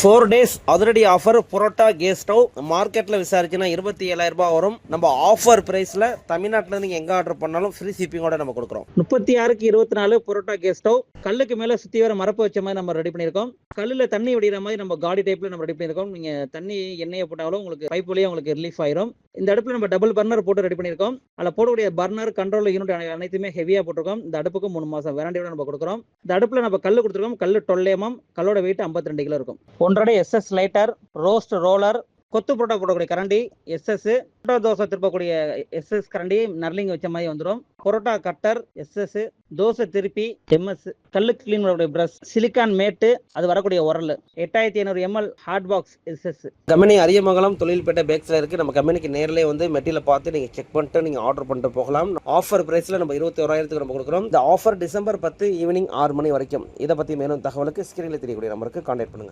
Four days அதிரடி offer parotta gas stove மார்க்கெட்டில் விசாரிச்சுன்னா இருபத்தி ஏழாயிரம் ரூபாய் வரும். நம்ம ஆஃபர் ப்ரைஸில் தமிழ்நாட்டில் நீங்கள் எங்கே ஆர்டர் பண்ணாலும் ஃப்ரீ ஷிப்பிங்கோட நம்ம கொடுக்குறோம். முப்பத்தி ஆறுக்கு இருபத்தி நாலு புரோட்டா கேஸ் ஸ்டவ் கல்லுக்கு மேலே சுற்றி வர மரப்பு வச்ச மாதிரி நம்ம ரெடி பண்ணியிருக்கோம். கல்லில் தண்ணி வடிகிற மாதிரி நம்ம காடி டைப்பில் நம்ம ரெடி பண்ணியிருக்கோம். நீங்கள் தண்ணி எண்ணெயை போட்டாலும் உங்களுக்கு பைப் வழியா உங்களுக்கு ரிலீஃப் ஆயிரும். இந்த அடுப்பில் நம்ம டபுள் பர்னர் போட்டு ரெடி பண்ணியிருக்கோம். அதில் போடக்கூடிய பர்னர் கண்ட்ரோல் யூனிட் அனைத்துமே ஹெவியாக போட்டிருக்கோம். இந்த அடுப்புக்கு மூணு மாதம் வேரண்டியோட நம்ம கொடுக்குறோம். இந்த அடுப்பில் நம்ம கல் கொடுத்துருக்கோம். கல் டொல்லேமம் கல்லோட வெயிட் 52 ரெண்டு கிலோ இருக்கும். ஒன்றரை எஸ்எஸ் லைட்டர் ரோஸ்ட் ரோலர் கொத்து புரோட்டா போடக்கூடிய கரண்டி எஸ்எஸ் புரோட்டா தோசை திருப்பக்கூடிய எஸ்எஸ் கரண்டி நர்லிங் வச்ச மாதிரி வந்துடும் புரோட்டா கட்டர் எஸ்எஸ் தோசை திருப்பி எம்எஸ் கல்லு கிளீன் பண்ணக்கூடிய பிரஷ் சிலிக்கான் மேட்டு அது வரக்கூடிய உரல். எட்டாயிரத்தி ஐநூறு ml hot box SS company Ariyamangalam தொழில்பேட்டை பேக்ஸில் இருக்குது நம்ம கம்பெனிக்கு நேரிலே வந்து மெட்டீரியல் பார்த்து நீங்கள் செக் பண்ணிட்டு நீங்கள் ஆர்டர் பண்ணிட்டு போகலாம். ஆஃபர் ப்ரைஸில் நம்ம இருபத்தி ஓராயிரத்துக்கு நம்ம கொடுக்குறோம். இந்த ஆஃபர் டிசம்பர் பத்து ஈவினிங் ஆறு மணி வரைக்கும். இதை பற்றி மேலும் தகவலுக்கு ஸ்க்ரீனில் தெரியக்கூடிய நம்பருக்கு கான்டாக்ட் பண்ணுங்கள்